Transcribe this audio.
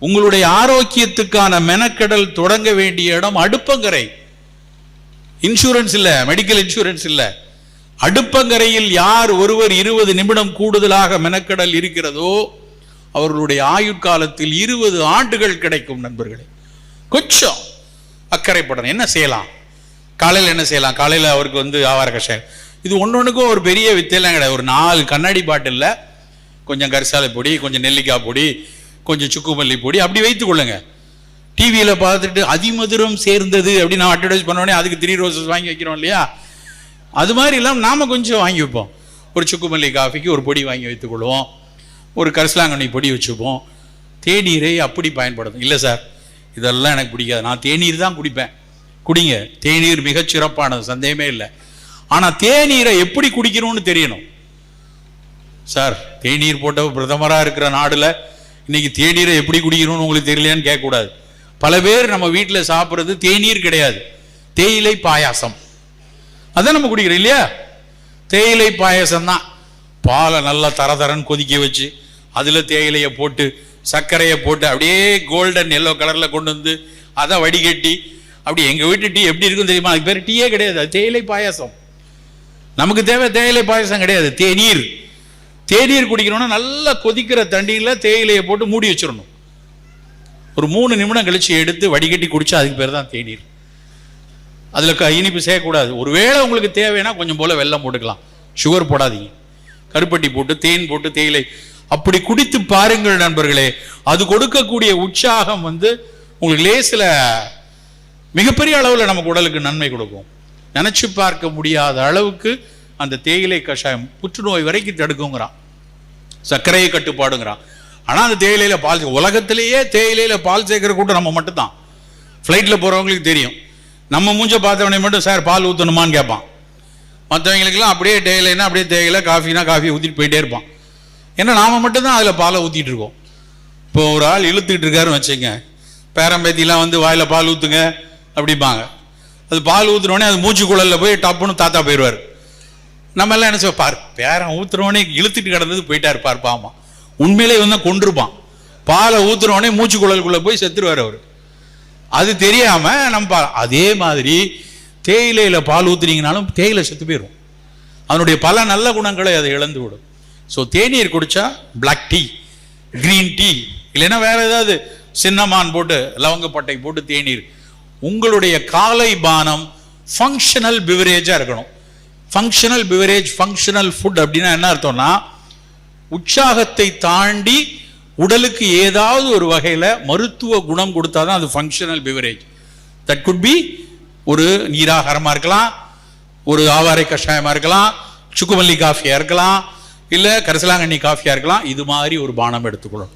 உங்களுடைய ஆரோக்கியத்துக்கான மெனக்கெடல் தொடங்க வேண்டிய இடம் அடுப்பங்கரை. இன்சூரன்ஸ் இல்ல மெடிக்கல் இன்சூரன்ஸ் இல்ல. அடுப்பங்கரையில் யார் ஒருவர் இருபது நிமிடம் கூடுதலாக மெனக்கடல் இருக்கிறதோ அவர்களுடைய ஆயுட்காலத்தில் இருபது ஆண்டுகள் கிடைக்கும் நண்பர்களே. கொஞ்சம் அக்கறைப்படணும் என்ன செய்யலாம்? காலையில் என்ன செய்யலாம்? காலையில் அவருக்கு வந்து ஆவார கஷாயம். இது ஒன்றொன்றுக்கும் ஒரு பெரிய வித்தையெல்லாம் கிடையாது. ஒரு நாலு கண்ணாடி பாட்டில்ல கொஞ்சம் கரிசாலை பொடி கொஞ்சம் நெல்லிக்காய் பொடி கொஞ்சம் சுக்குமல்லி பொடி அப்படி வைத்துக் கொள்ளுங்க. டிவியில் பார்த்துட்டு அதிமதுரம் சேர்ந்தது அப்படின்னு நான் அட்வர்டைஸ் பண்ணோடனே அதுக்கு த்ரீ ரோசஸ் வாங்கி வைக்கிறோம் இல்லையா? அது மாதிரி இல்லாமல் நாம் கொஞ்சம் வாங்கி வைப்போம். ஒரு சுக்குமல்லி காஃபிக்கு ஒரு பொடி வாங்கி வைத்துக் கொள்வோம். ஒரு கரிசலாங்கண்ணி பொடி வச்சுப்போம். தேநீரை அப்படி பயன்படுத்தும் இல்லை சார் இதெல்லாம் எனக்கு பிடிக்காது. நான் தேநீர் தான் குடிப்பேன். குடிங்க. தேநீர் மிகச் சிறப்பானது. சந்தேகமே இல்லை. ஆனால் தேநீரை எப்படி குடிக்கணும்னு தெரியணும். சார் தேநீர் போட்ட பிரதமராக இருக்கிற நாடில் இன்னைக்கு தேநீரை எப்படி குடிக்கணும்னு உங்களுக்கு தெரியலையான்னு கேட்கக்கூடாது. பல பேர் நம்ம வீட்டில் சாப்பிட்றது தேநீர் கிடையாது. தேயிலை பாயாசம். அதான் நம்ம குடிக்கிறோம் இல்லையா? தேயிலை பாயாசம் தான் பாலை நல்லா தர தரன்னு கொதிக்க வச்சு அதில் தேயிலையை போட்டு சர்க்கரையை போட்டு அப்படியே கோல்டன் எல்லோ கலரில் கொண்டு வந்து அதை வடிகட்டி அப்படி எங்கள் வீட்டு டீ எப்படி இருக்குன்னு தெரியுமா? அதுக்கு பேர் டீயே கிடையாது அது தேயிலை பாயாசம். நமக்கு தேவை தேயிலை பாயாசம் கிடையாது தேநீர். தேநீர் குடிக்கணும்னா நல்லா கொதிக்கிற தண்ணியில் தேயிலையை போட்டு மூடி வச்சிடணும். ஒரு மூணு நிமிடம் கழித்து எடுத்து வடிகட்டி குடிச்சா அதுக்கு பேர் தான் தேநீர். அதில் க இனிப்பு செய்யக்கூடாது ஒருவேளை உங்களுக்கு தேவைன்னா கொஞ்சம் போல் வெல்லம் போட்டுக்கலாம். சுகர் போடாதீங்க. கருப்பட்டி போட்டு தேன் போட்டு தேயிலை. அப்படி குடித்து பாருங்கள் நண்பர்களே. அது கொடுக்கக்கூடிய உற்சாகம் வந்து உங்களுக்கு லேசில் மிகப்பெரிய அளவில் நமக்கு உடலுக்கு நன்மை கொடுக்கும். நினச்சி பார்க்க முடியாத அளவுக்கு அந்த தேயிலை கஷாயம் புற்றுநோய் வரைக்கும் தடுக்குங்கிறான். சர்க்கரையை கட்டுப்பாடுங்கிறான். ஆனால் அந்த தேயிலையில் பால் உலகத்திலேயே தேயிலையில் பால் சேர்க்கிற கூட்டம் நம்ம மட்டும்தான். ஃப்ளைட்டில் போகிறவங்களுக்கு தெரியும். நம்ம மூஞ்ச பார்த்தவனே மட்டும் சார் பால் ஊற்றணுமான்னு கேட்பான். மற்றவங்களுக்கெல்லாம் அப்படியே தேயிலைன்னா அப்படியே தேயிலை காஃபினா காஃபி ஊற்றிட்டு போயிட்டே இருப்பான். ஏன்னா நாம் மட்டும்தான் அதில் பாலை ஊற்றிட்டு இருக்கோம். இப்போ ஒரு ஆள் இழுத்துக்கிட்டு இருக்காருன்னு வச்சுங்க பேரம்பேத்திலாம் வந்து வாயில் பால் ஊற்றுங்க அப்படிம்பாங்க. அது பால் ஊற்றுனோடனே அது மூச்சு குழலில் போய் டப்புன்னு தாத்தா போயிடுவார் நம்ம எல்லாம் என்ன செய்வோம்? பார் பேரன் ஊத்துறவனே இழுத்துட்டு கிடந்தது போயிட்டாரு பார் பாமா. உண்மையிலே இவன் தான் கொண்டிருப்பான் பாலை ஊத்துறவனே மூச்சு குழலுக்குள்ளே போய் செத்துருவார் அவர். அது தெரியாம நம்ம பா- அதே மாதிரி தேயிலையில பால் ஊத்துனீங்கனாலும் தேயிலை செத்து போயிடும் அதனுடைய பல நல்ல குணங்களை அதை இழந்து விடும். ஸோ தேநீர் குடிச்சா பிளாக் டீ கிரீன் டீ இல்லைன்னா வேற ஏதாவது சின்னமான் போட்டு லவங்கப்பட்டை போட்டு தேநீர். உங்களுடைய காலை பானம் ஃபங்க்ஷனல் பிவரேஜாக இருக்கணும். ஃபங்க்ஷனல் பிவரேஜ் ஃபங்க்ஷனல் ஃபுட் அப்படின்னா என்ன அர்த்தம்னா உற்சாகத்தை தாண்டி உடலுக்கு ஏதாவது ஒரு வகையில் மருத்துவ குணம் கொடுத்தாதான் அது functional beverage that could be ஒரு நீராகாரமாக இருக்கலாம் ஒரு ஆவாரை கஷாயமாக இருக்கலாம் சுக்குமல்லி காஃபியாக இருக்கலாம் இல்லை கரிசலாங்கண்ணி காஃபியாக இருக்கலாம் இது மாதிரி ஒரு பானம் எடுத்துக்கணும்